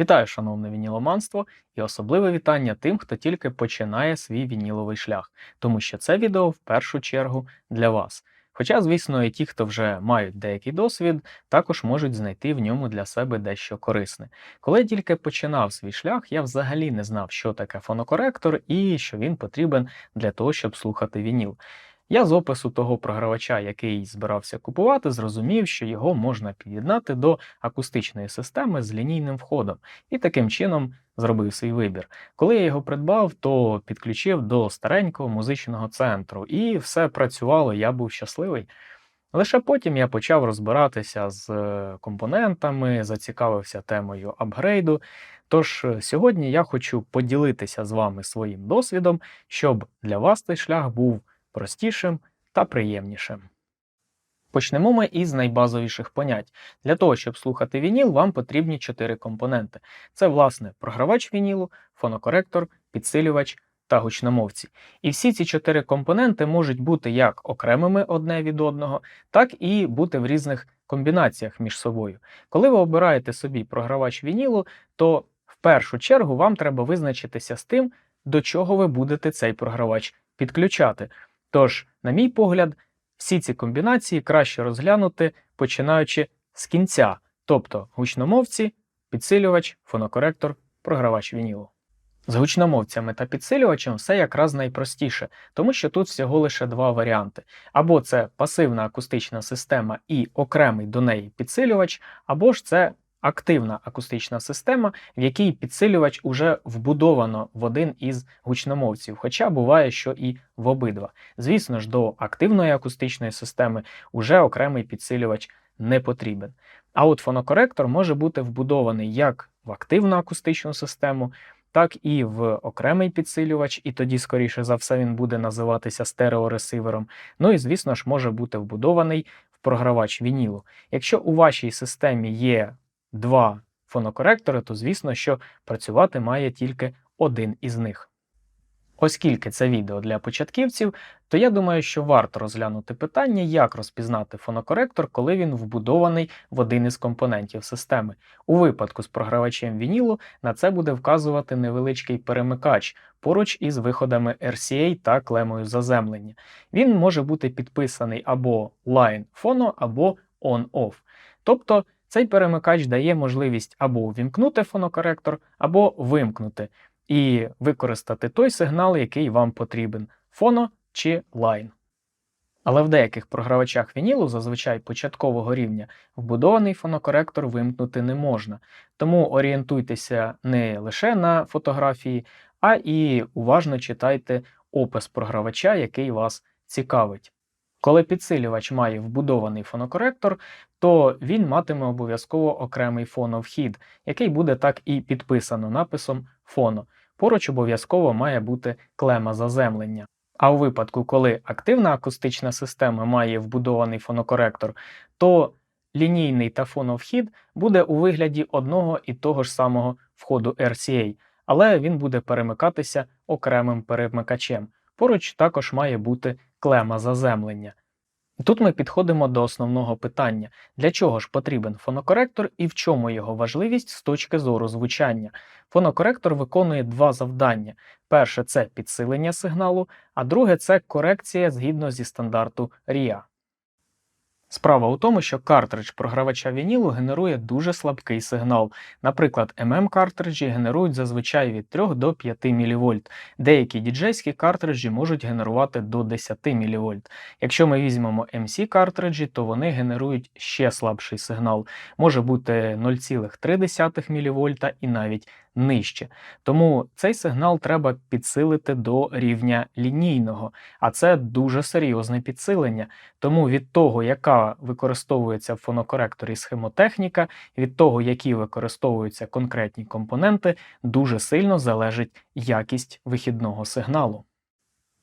Вітаю, шановне вініломанство, і особливе вітання тим, хто тільки починає свій вініловий шлях, тому що це відео в першу чергу для вас. Хоча, звісно, і ті, хто вже мають деякий досвід, також можуть знайти в ньому для себе дещо корисне. Коли я тільки починав свій шлях, я взагалі не знав, що таке фонокоректор і що він потрібен для того, щоб слухати вініл. Я з опису того програвача, який збирався купувати, зрозумів, що його можна під'єднати до акустичної системи з лінійним входом, і таким чином зробив свій вибір. Коли я його придбав, то підключив до старенького музичного центру, і все працювало, я був щасливий. Лише потім я почав розбиратися з е, компонентами, зацікавився темою апгрейду. Тож е, сьогодні я хочу поділитися з вами своїм досвідом, щоб для вас цей шлях був простішим та приємнішим. Почнемо ми із найбазовіших понять. Для того, щоб слухати вініл, вам потрібні чотири компоненти: це, власне, програвач вінілу, фонокоректор, підсилювач та гучномовці. І всі ці чотири компоненти можуть бути як окремими одне від одного, так і бути в різних комбінаціях між собою. Коли ви обираєте собі програвач вінілу, то в першу чергу вам треба визначитися з тим, до чого ви будете цей програвач підключати. Тож, на мій погляд, всі ці комбінації краще розглянути починаючи з кінця, тобто гучномовці, підсилювач, фонокоректор, програвач вінілу. З гучномовцями та підсилювачем все якраз найпростіше, тому що тут всього лише два варіанти: або це пасивна акустична система і окремий до неї підсилювач, або ж це активна акустична система, в якій підсилювач уже вбудовано в один із гучномовців, хоча буває, що і в обидва. Звісно ж, до активної акустичної системи уже окремий підсилювач не потрібен. А от фонокоректор може бути вбудований як в активну акустичну систему, так і в окремий підсилювач, і тоді, скоріше за все, він буде називатися стереоресивером. Ну і, звісно ж, може бути вбудований в програвач вінілу. Якщо у вашій системі є два фонокоректори, то звісно, що працювати має тільки один із них. Оскільки це відео для початківців, то я думаю, що варто розглянути питання, як розпізнати фонокоректор, коли він вбудований в один із компонентів системи. У випадку з програвачем вінілу на це буде вказувати невеличкий перемикач поруч із виходами RCA та клемою заземлення. Він може бути підписаний або Line Phono, або On-Off. Тобто цей перемикач дає можливість або увімкнути фонокоректор, або вимкнути, і використати той сигнал, який вам потрібен фоно чи лайн. Але в деяких програвачах вінілу, зазвичай початкового рівня, вбудований фонокоректор вимкнути не можна, тому орієнтуйтеся не лише на фотографії, а і уважно читайте опис програвача, який вас цікавить. Коли підсилювач має вбудований фонокоректор, то він матиме обов'язково окремий фоновхід, який буде так і підписано написом фоно. Поруч обов'язково має бути клема заземлення. А у випадку, коли активна акустична система має вбудований фонокоректор, то лінійний та фоновхід буде у вигляді одного і того ж самого входу RCA, але він буде перемикатися окремим перемикачем. Поруч також має бути клема заземлення. Тут ми підходимо до основного питання: для чого ж потрібен фонокоректор і в чому його важливість з точки зору звучання. Фонокоректор виконує два завдання: перше це підсилення сигналу, а друге це корекція згідно зі стандарту RIA. Справа у тому, що картридж програвача вінілу генерує дуже слабкий сигнал. Наприклад, mm картриджі генерують зазвичай від 3 до 5 мВ. Деякі діджейські картриджі можуть генерувати до 10 мВ. Якщо ми візьмемо MC картриджі, то вони генерують ще слабший сигнал, може бути 0,3 мВ і навіть нижче. Тому цей сигнал треба підсилити до рівня лінійного, а це дуже серйозне підсилення. Тому від того, яка використовується в фонокоректорі схемотехніка, від того, які використовуються конкретні компоненти, дуже сильно залежить якість вихідного сигналу.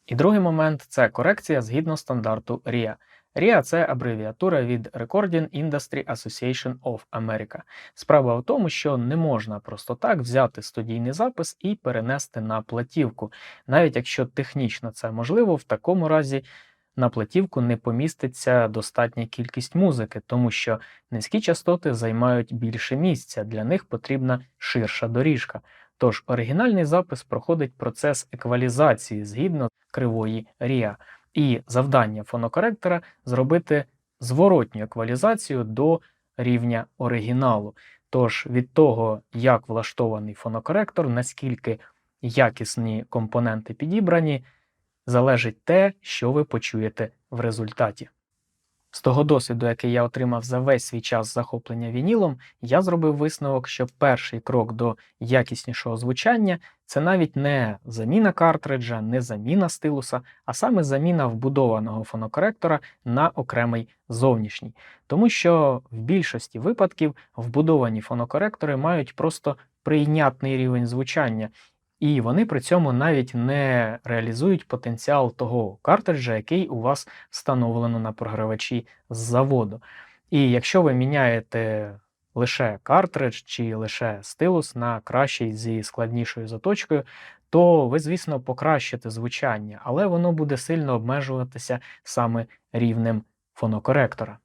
І другий момент це корекція згідно стандарту RIA. RIA – це абревіатура від Recording Industry Association of America. Справа в тому, що не можна просто так взяти студійний запис і перенести на платівку. Навіть якщо технічно це можливо, в такому разі на платівку не поміститься достатня кількість музики, тому що низькі частоти займають більше місця, для них потрібна ширша доріжка. Тож оригінальний запис проходить процес еквалізації згідно кривої Ріа, і завдання фонокоректора зробити зворотню еквалізацію до рівня оригіналу. Тож від того, як влаштований фонокоректор, наскільки якісні компоненти підібрані, залежить те, що ви почуєте в результаті. З того досвіду, який я отримав за весь свій час захоплення вінілом, я зробив висновок, що перший крок до якіснішого звучання це навіть не заміна картриджа, не заміна стилуса, а саме заміна вбудованого фонокоректора на окремий зовнішній. Тому що в більшості випадків вбудовані фонокоректори мають просто прийнятний рівень звучання, і вони при цьому навіть не реалізують потенціал того картриджа, який у вас встановлено на програвачі з заводу. І якщо ви міняєте лише картридж чи лише стилус на кращий зі складнішою заточкою, то ви, звісно, покращите звучання, але воно буде сильно обмежуватися саме рівнем фонокоректора.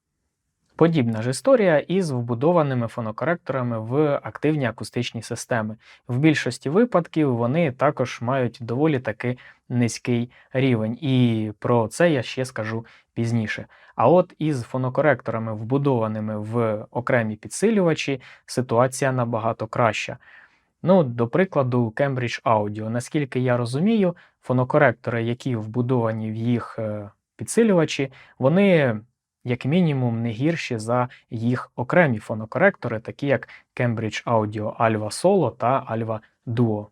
Подібна ж історія із вбудованими фонокоректорами в активні акустичні системи. В більшості випадків вони також мають доволі таки низький рівень, і про це я ще скажу пізніше. А от із фонокоректорами, вбудованими в окремі підсилювачі, ситуація набагато краща. Ну, До прикладу, Cambridge Audio. Наскільки я розумію, фонокоректори, які вбудовані в їх е, підсилювачі, вони як мінімум не гірші за їх окремі фонокоректори, такі як Cambridge Audio Alva Solo та Alva Duo.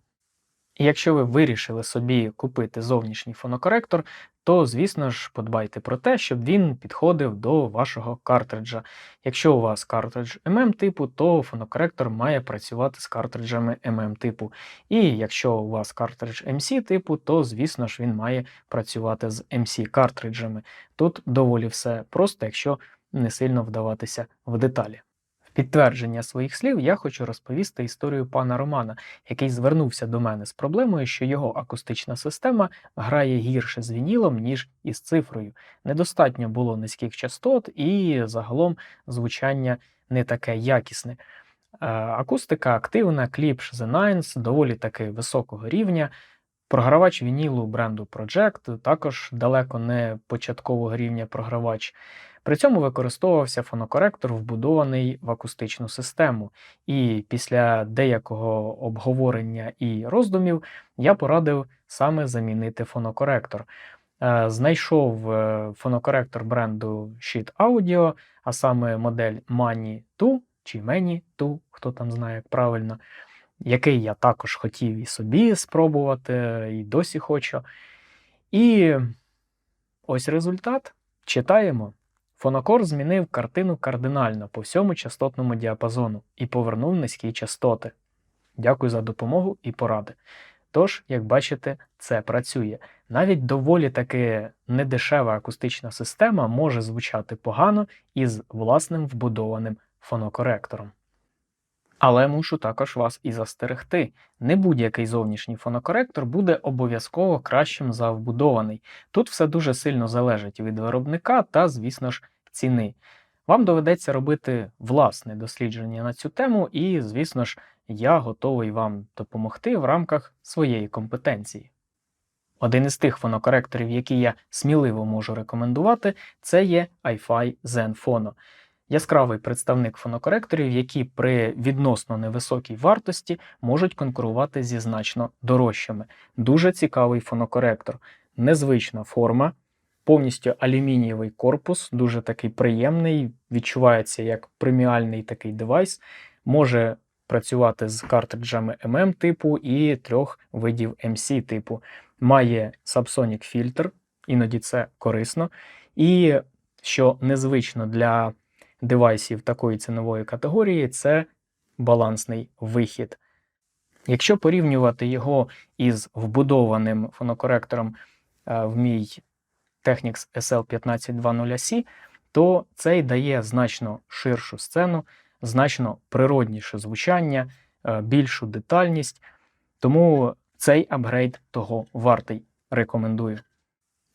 І якщо ви вирішили собі купити зовнішній фонокоректор, то, звісно ж, подбайте про те, щоб він підходив до вашого картриджа. Якщо у вас картридж MM типу, то фонокоректор має працювати з картриджами MM типу. І якщо у вас картридж MC типу, то, звісно ж, він має працювати з MC картриджами. Тут доволі все просто, якщо не сильно вдаватися в деталі підтвердження своїх слів я хочу розповісти історію пана Романа, який звернувся до мене з проблемою, що його акустична система грає гірше з вінілом, ніж із цифрою. Недостатньо було низьких частот, і загалом звучання не таке якісне. Е, акустика активна, кліпш The Nines доволі таки високого рівня. Програвач вінілу бренду Project також далеко не початкового рівня програвач. При цьому використовувався фонокоректор, вбудований в акустичну систему, і після деякого обговорення і роздумів я порадив саме замінити фонокоректор. Е, знайшов е, фонокоректор бренду Sheet Audio, а саме модель Mani 2 чи Mani 2, хто там знає, як правильно, який я також хотів і собі спробувати, і досі хочу. І ось результат. Читаємо. Фонокор змінив картину кардинально по всьому частотному діапазону і повернув низькі частоти. Дякую за допомогу і поради. Тож, як бачите, це працює. Навіть доволі таки недешева акустична система може звучати погано із власним вбудованим фонокоректором. Але мушу також вас і застерегти. Не будь-який зовнішній фонокоректор буде обов'язково кращим за вбудований. Тут все дуже сильно залежить від виробника та, звісно ж, ціни. Вам доведеться робити власне дослідження на цю тему, і, звісно ж, я готовий вам допомогти в рамках своєї компетенції. Один із тих фонокоректорів, які я сміливо можу рекомендувати, це є iFi Zen Phono. Яскравий представник фонокоректорів, які при відносно невисокій вартості можуть конкурувати зі значно дорожчими. Дуже цікавий фонокоректор, незвична форма, повністю алюмінієвий корпус, дуже такий приємний, відчувається як преміальний такий девайс, може працювати з картриджами MM типу і трьох видів MC типу. Має Subsonic фільтр, іноді це корисно. І що незвично для девайсів такої цінової категорії, це балансний вихід. Якщо порівнювати його із вбудованим фонокоректором е, в мій Technics SL1520C, то цей дає значно ширшу сцену, значно природніше звучання, е, більшу детальність. Тому цей апгрейд того вартий рекомендую.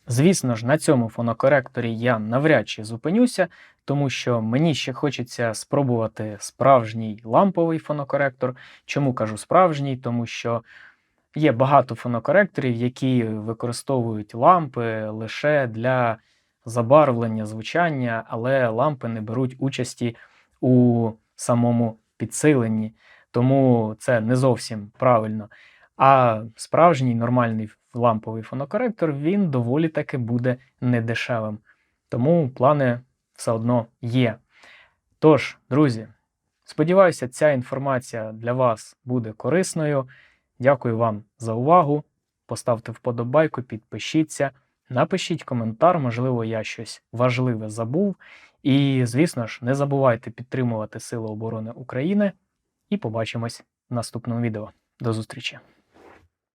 Звісно ж, на цьому фонокоректорі я навряд чи зупинюся, тому що мені ще хочеться спробувати справжній ламповий фонокоректор. Чому кажу справжній? Тому що є багато фонокоректорів, які використовують лампи лише для забарвлення звучання, але лампи не беруть участі у самому підсиленні, тому це не зовсім правильно. А справжній нормальний ламповий фонокоректор він доволі таки буде недешевим. Тому плани все одно є. Тож, друзі, сподіваюся, ця інформація для вас буде корисною. Дякую вам за увагу. Поставте вподобайку, підпишіться, напишіть коментар, можливо, я щось важливе забув. І, звісно ж, не забувайте підтримувати Сили оборони України. І побачимось в наступному відео. До зустрічі!